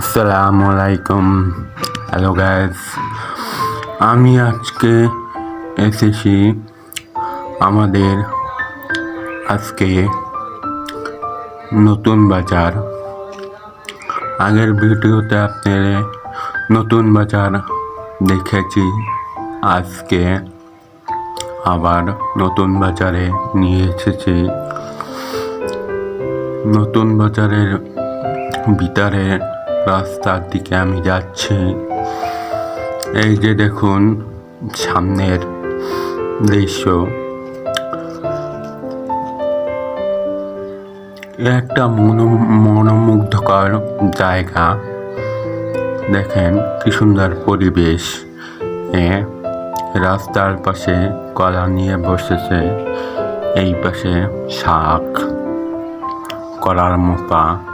আসসালামু আলাইকুম hello guys আমি আজকে এসেছি আমাদের আজকে নতুন বাজার। আগের ভিডিওতে আপনারা নতুন বাজার দেখেছি। আজকে আবার নতুন বাজারে নিয়ে এসেছি। নতুন বাজারের ভিতরে রাস্তার দিকে আমি যাচ্ছি। এই যে দেখুন, সামনের দৃশ্য। একটা মন, মনোমুগ্ধকর জায়গা। দেখেন কি সুন্দর পরিবেশ। এ রাস্তার পাশে কলা নিয়ে বসেছে। এই পাশে শাক, কলার মোপা।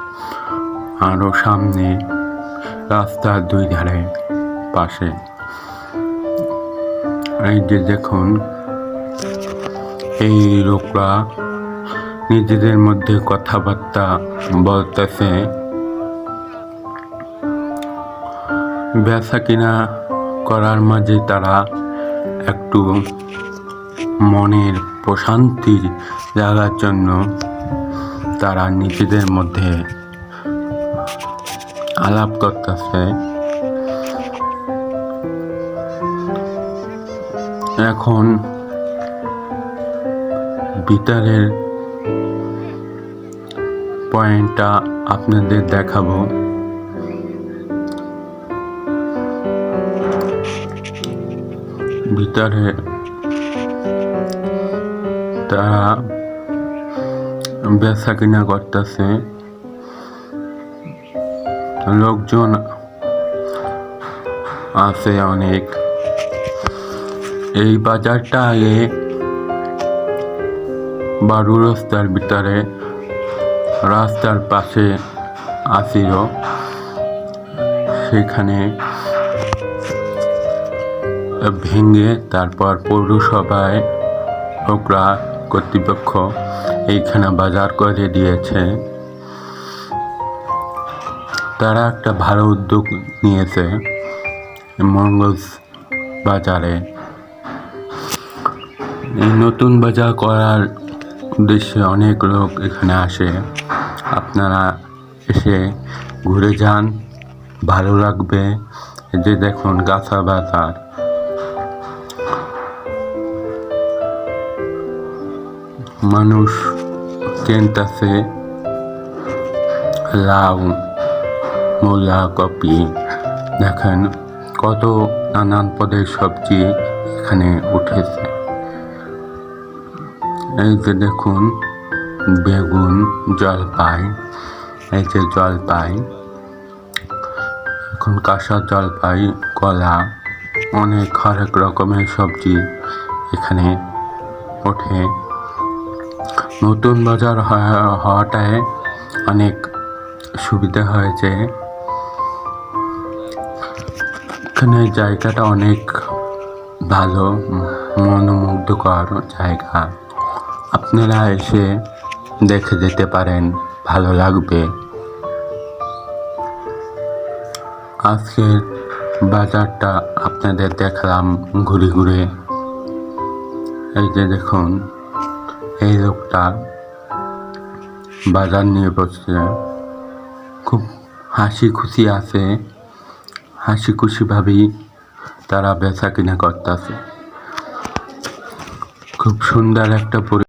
আরও সামনে, রাস্তার দুই ধারে পাশে। এই যে দেখুন, এই লোকরা নিজেদের মধ্যে কথাবার্তা বলতেছে। বেচা কিনা করার মাঝে তারা একটু মনের প্রশান্তির জায়গার জন্য তারা নিজেদের মধ্যে আলাপ করতেছে। এখন ভিতরের পয়েন্টটা আপনাদের দেখাবো। ভিতরে তারা বেচা কিনা করতেছে। লোকজন আছে অনেক। এই বাজারটা আগে বারু রাস্তার ভিতরে, রাস্তার পাশে আসিল সেখানে ভেঙে তারপর পৌরসভায় ওকরা কর্তৃপক্ষ এইখানে বাজার করে দিয়েছে। তারা একটা ভালো উদ্যোগ নিয়েছে মঙ্গলস বাজারে। এই নতুন বাজার করার উদ্দেশ্যে অনেক লোক এখানে আসে। আপনারা এসে ঘুরে যান, ভালো লাগবে। যে দেখুন, গাছা বাজার। মানুষ কিনতেছে লাউ। মূলা কপি দেখেন কত নানান পদের সবজি এখানে উঠেছে। এই যে দেখুন, বেগুন, জলপাই, এই যে জল জলপাই, এখন কাঁচা জলপাই, কলা, অনেক হরেক রকমের সবজি এখানে ওঠে। নতুন বাজার হওয়াটায় অনেক সুবিধা হয়েছে। এখানে জায়গাটা অনেক ভালো, মনোমুগ্ধকর জায়গা। আপনারা এসে দেখে যেতে পারেন, ভালো লাগবে। আজকের বাজারটা আপনাদের দেখলাম ঘুরে ঘুরে। এই যে দেখুন, এই লোকটা বাজার নিয়ে বসছে। খুব হাসি খুশি আছে। হাসি খুশিভাবেই তারা বেচা কিনা করতেছে। খুব সুন্দর একটা পরি